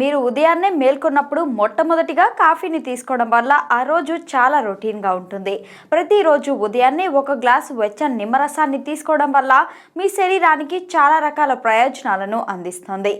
మీరు ఉదయాన్నే మేల్కొన్నప్పుడు మొట్టమొదటిగా కాఫీని తీసుకోవడం వల్ల ఆ రోజు చాలా రొటీన్గా ఉంటుంది. ప్రతిరోజు ఉదయాన్నే ఒక గ్లాసు వెచ్చని నిమ్మరసాన్ని తీసుకోవడం వల్ల మీ శరీరానికి చాలా రకాల ప్రయోజనాలను అందిస్తుంది.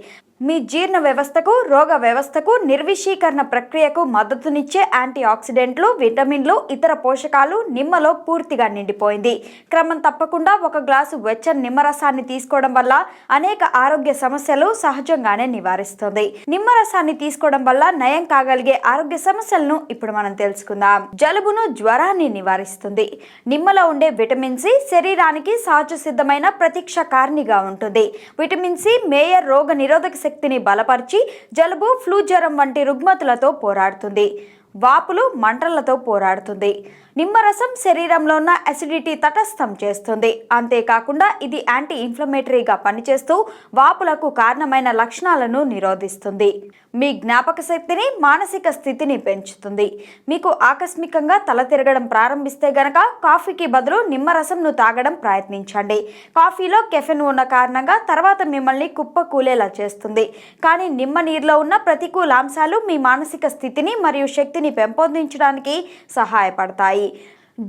మీ జీర్ణ వ్యవస్థకు రోగ వ్యవస్థకు నిర్విషీకరణ ప్రక్రియకు మద్దతునిచ్చే యాంటీ ఆక్సిడెంట్లు విటమిన్లు ఇతర పోషకాలు నిమ్మలో పూర్తిగా నిండిపోయింది. క్రమం తప్పకుండా ఒక గ్లాసు వెచ్చని నిమ్మరసాన్ని తీసుకోవడం వల్ల అనేక ఆరోగ్య సమస్యలు సహజంగానే నివారిస్తుంది. నిమ్మరసాన్ని తీసుకోవడం వల్ల నయం కాగలిగే ఆరోగ్య సమస్యలను ఇప్పుడు మనం తెలుసుకుందాం. జలుబును జ్వరాన్ని నివారిస్తుంది. నిమ్మలో ఉండే విటమిన్ సి శరీరానికి సహజ సిద్ధమైన ప్రతీక్ష కారణిగా ఉంటుంది. విటమిన్ సి మేయర్ రోగ నిరోధక శక్తిని బలపరిచి జలుబు ఫ్లూ జ్వరం వంటి రుగ్మతులతో పోరాడుతుంది. వాపులు మంటలతో పోరాడుతుంది. నిమ్మరసం శరీరంలో ఉన్న అసిడిటీ తటస్థం చేస్తుంది. అంతేకాకుండా ఇది యాంటీ ఇన్ఫ్లమేటరీగా పనిచేస్తూ వాపులకు కారణమైన లక్షణాలను నిరోధిస్తుంది. మీ జ్ఞాపక శక్తిని మానసిక స్థితిని పెంచుతుంది. మీకు ఆకస్మికంగా తల తిరగడం ప్రారంభిస్తే గనక కాఫీకి బదులు నిమ్మరసంను తాగడం ప్రయత్నించండి. కాఫీలో కెఫెన్ ఉన్న కారణంగా తర్వాత మిమ్మల్ని కుప్ప కూలేలా చేస్తుంది. కానీ నిమ్మ నీరులో ఉన్న ప్రతికూల అంశాలు మీ మానసిక స్థితిని మరియు శక్తిని పెంపొందించడానికి సహాయపడతాయి.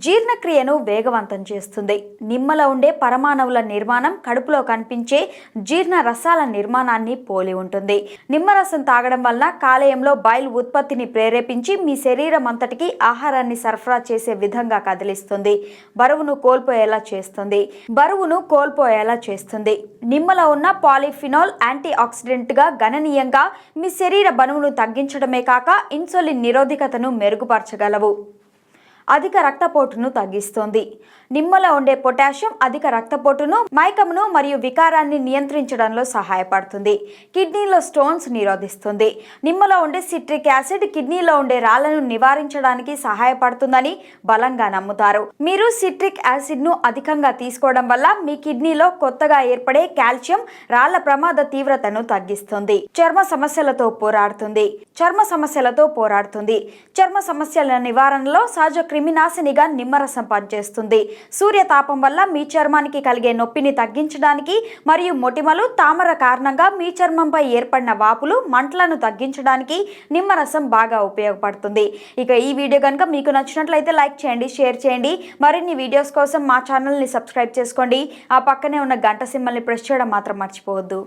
జీర్ణక్రియను వేగవంతం చేస్తుంది. నిమ్మలో ఉండే పరమాణువుల నిర్మాణం కడుపులో కనిపించే జీర్ణ రసాల నిర్మాణాన్ని పోలి ఉంటుంది. నిమ్మరసం తాగడం వలన కాలేయంలో బైల్ ఉత్పత్తిని ప్రేరేపించి మీ శరీరం అంతటికి ఆహారాన్ని సరఫరా చేసే విధంగా కదిలిస్తుంది. బరువును కోల్పోయేలా చేస్తుంది. బరువును కోల్పోయేలా చేస్తుంది. నిమ్మలో ఉన్న పాలిఫినాల్ యాంటీ ఆక్సిడెంట్గా గణనీయంగా మీ శరీర బరువును తగ్గించడమే కాక ఇన్సులిన్ నిరోధకతను మెరుగుపరచగలవు. అధిక రక్తపోటును తగ్గిస్తుంది. నిమ్మలో ఉండే పొటాషియం అధిక రక్తపోటును మైకమును మరియు వికారాన్ని నియంత్రించడంలో సహాయపడుతుంది. కిడ్నీలో స్టోన్స్ నిరోధిస్తుంది. నిమ్మలో ఉండే సిట్రిక్ యాసిడ్ కిడ్నీలో ఉండే రాళ్ళను నివారించడానికి సహాయపడుతుందని బలంగా నమ్ముతారు. మీరు సిట్రిక్ యాసిడ్ను అధికంగా తీసుకోవడం వల్ల మీ కిడ్నీలో కొత్తగా ఏర్పడే కాల్షియం రాళ్ళ ప్రమాద తీవ్రతను తగ్గిస్తుంది. చర్మ సమస్యలతో పోరాడుతుంది. చర్మ సమస్యలతో పోరాడుతుంది. చర్మ సమస్యల నివారణలో సహజ క్రిమినాశినిగా నిమ్మరసం పనిచేస్తుంది సూర్యతాపం వల్ల మీ చర్మానికి కలిగే నొప్పిని తగ్గించడానికి మరియు మొటిమలు తామర కారణంగా మీ చర్మంపై ఏర్పడిన వాపులు మంటలను తగ్గించడానికి నిమ్మరసం బాగా ఉపయోగపడుతుంది. ఇక ఈ వీడియో కనుక మీకు నచ్చినట్లయితే లైక్ చేయండి షేర్ చేయండి. మరిన్ని వీడియోస్ కోసం మా ఛానల్ని సబ్స్క్రైబ్ చేసుకోండి. ఆ పక్కనే ఉన్న గంట సింబల్ని ప్రెస్ చేయడం మాత్రం మర్చిపోవద్దు.